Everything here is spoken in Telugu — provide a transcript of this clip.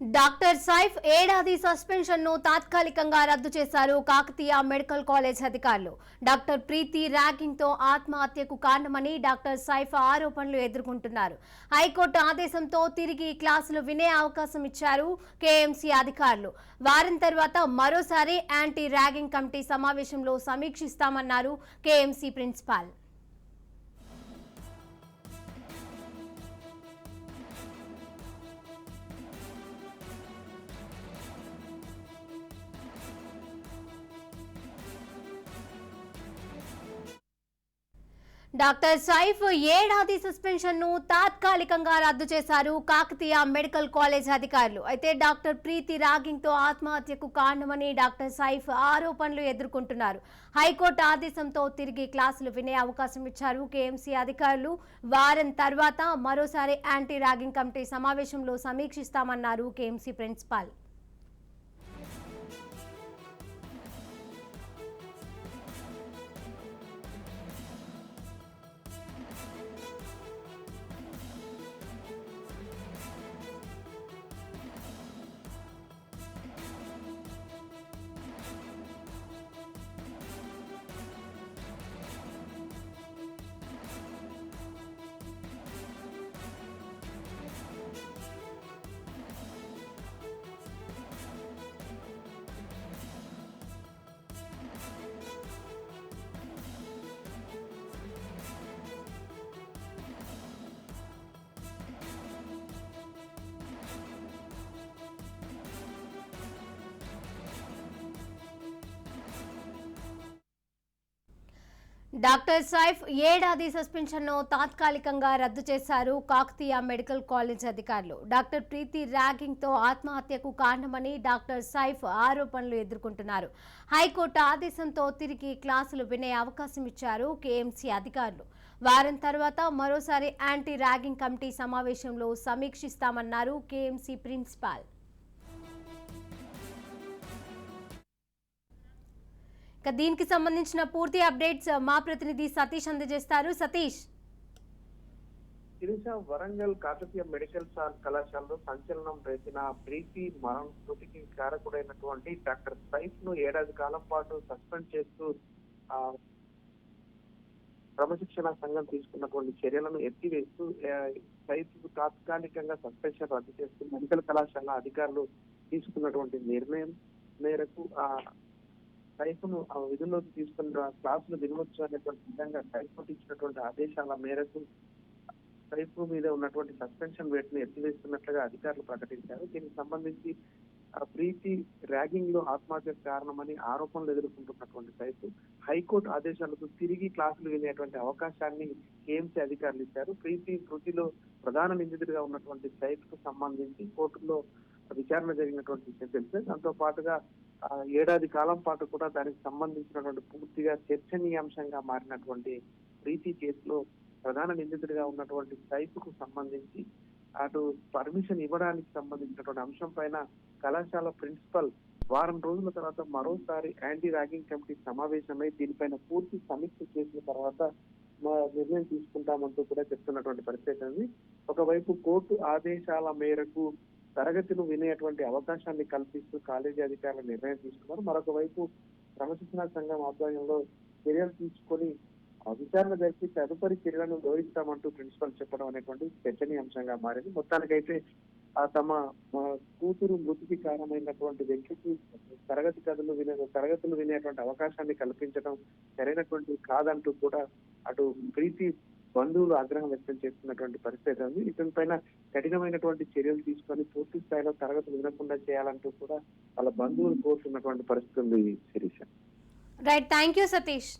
డాక్టర్ సైఫ్ ఏడాది సస్పెన్షన్ను తాత్కాలికంగా రద్దు చేశారు కాకతీయ మెడికల్ కాలేజ్ అధికారులు. డాక్టర్ ప్రీతి ర్యాగింగ్తో ఆత్మహత్యకు కారణమని డాక్టర్ సైఫ్ ఆరోపణలు ఎదుర్కొంటున్నారు. హైకోర్టు ఆదేశంతో తిరిగి క్లాసులు వినే అవకాశం ఇచ్చారు కేఎంసీ అధికారులు. వారం తర్వాత మరోసారి యాంటీ ర్యాగింగ్ కమిటీ సమావేశంలో సమీక్షిస్తామన్నారు కేఎంసీ ప్రిన్సిపాల్. డాక్టర్ సైఫ్ ఏడాది సస్పెన్షన్ను తాత్కాలికంగా రద్దు చేశారు కాకతీయ మెడికల్ కాలేజ్ అధికారులు. అయితే డాక్టర్ ప్రీతి రాగింగ్తో ఆత్మహత్యకు కారణమని డాక్టర్ సైఫ్ ఆరోపణలు ఎదుర్కొంటున్నారు. హైకోర్టు ఆదేశంతో తిరిగి క్లాసులు వినే అవకాశం ఇచ్చారు కేఎంసీ అధికారులు. వారం తర్వాత మరోసారి యాంటీ రాగింగ్ కమిటీ సమావేశంలో సమీక్షిస్తామన్నారు కేఎంసీ ప్రిన్సిపాల్. డాక్టర్ సైఫ్ ఏడాది సస్పెన్షన్ను తాత్కాలికంగా రద్దు చేశారు కాకతీయ మెడికల్ కాలేజ్ అధికారులు. డాక్టర్ ప్రీతి ర్యాగింగ్తో ఆత్మహత్యకు కారణమని డాక్టర్ సైఫ్ ఆరోపణలు ఎదుర్కొంటున్నారు. హైకోర్టు ఆదేశంతో తిరిగి క్లాసులు వినే అవకాశం ఇచ్చారు కేఎంసీ అధికారులు. వారం తర్వాత మరోసారి యాంటీ ర్యాగింగ్ కమిటీ సమావేశంలో సమీక్షిస్తామన్నారు కేఎంసీ ప్రిన్సిపాల్. దీనికి సంబంధించిన పూర్తి అప్డేట్స్ మా ప్రతినిధి సతీష్ అందజేస్తారు. సతీష్. శిరీష వరంగల్ కాకతీయ మెడికల్ కళాశాలలో సంచలనం రేసిన ప్రీతి మరణ మృతికి కారకుడైనటువంటి డాక్టర్ సైఫ్ను ఏడాది కాలం పాటు సస్పెండ్ చేస్తూ ఆ క్రమశిక్షణ సంఘం తీసుకున్నటువంటి చర్యలను ఎత్తివేస్తూ సైఫ్కు తాత్కాలికంగా సస్పెన్షన్ రద్దు చేస్తూ మెడికల్ కళాశాల అధికారులు తీసుకున్నటువంటి నిర్ణయం మేరకు ఆ విధుల్లోకి తీసుకుని ఆ విధుల్లోకి తీసుకున్న క్లాసులు వినవచ్చు అనేటువంటి విధంగా హైకోర్టు ఇచ్చినటువంటి ఆదేశాల మేరకు సైఫ్ మీద ఉన్నటువంటి సస్పెన్షన్ వేటును ఎత్తివేస్తున్నట్లుగా అధికారులు ప్రకటించారు. దీనికి సంబంధించి ఆ ప్రీతి ర్యాగింగ్లో ఆత్మహత్యకు కారణమని ఆరోపణలు ఎదుర్కొంటున్నటువంటి సైఫ్ హైకోర్టు ఆదేశాలతో తిరిగి క్లాసులు వినేటువంటి అవకాశాన్ని కేఎంసీ అధికారులు ఇచ్చారు. ప్రీతి కృతిలో ప్రధాన నిందితుడిగా ఉన్నటువంటి సైఫ్కు సంబంధించి కోర్టులో విచారణ జరిగినటువంటి విషయం తెలిసిందే. దాంతో పాటుగా ఏడాది కాలం పాటు కూడా దానికి సంబంధించినటువంటి పూర్తిగా చర్చనీయాంశంగా మారినటువంటి ప్రీతి కేసులో ప్రధాన నిందితుడిగా ఉన్నటువంటి సైఫ్ సంబంధించి అటు పర్మిషన్ ఇవ్వడానికి సంబంధించినటువంటి అంశం పైన కళాశాల ప్రిన్సిపల్ వారం రోజుల తర్వాత మరోసారి యాంటీ ర్యాగింగ్ కమిటీ సమావేశమై దీనిపైన పూర్తి సమీక్ష చేసిన తర్వాత మా నిర్ణయం తీసుకుంటామంటూ కూడా చెప్తున్నటువంటి పరిస్థితి ఉంది ఒకవైపు కోర్టు ఆదేశాల మేరకు తరగతులు వినేటువంటి అవకాశాన్ని కల్పిస్తూ కాలేజీ అధికారులు నిర్ణయం తీసుకున్నారు. మరొక వైపు క్రమశిక్షణ సంఘం ఆధ్వర్యంలో చర్యలు తీసుకొని ఆ విచారణ జరిపి తదుపరి చర్యలను వివరిస్తామంటూ ప్రిన్సిపల్ చెప్పడం అనేటువంటి చర్చనీయాంశంగా మారింది. మొత్తానికైతే ఆ తమ కూతురు మృతికి కారణమైనటువంటి వ్యక్తికి తరగతి కథలు వినే తరగతులు వినేటువంటి అవకాశాన్ని కల్పించడం సరైనటువంటి కాదంటూ కూడా అటు ప్రీతి బంధువులు ఆగ్రహం వ్యక్తం చేస్తున్నటువంటి పరిస్థితి ఉంది. ఇతని పైన కఠినమైనటువంటి చర్యలు తీసుకొని పూర్తి స్థాయిలో తరగతులు వినకుండా చేయాలంటూ కూడా వాళ్ళ బంధువులు కోరుతున్నటువంటి పరిస్థితి ఉంది Sirisha. Right thank you Satish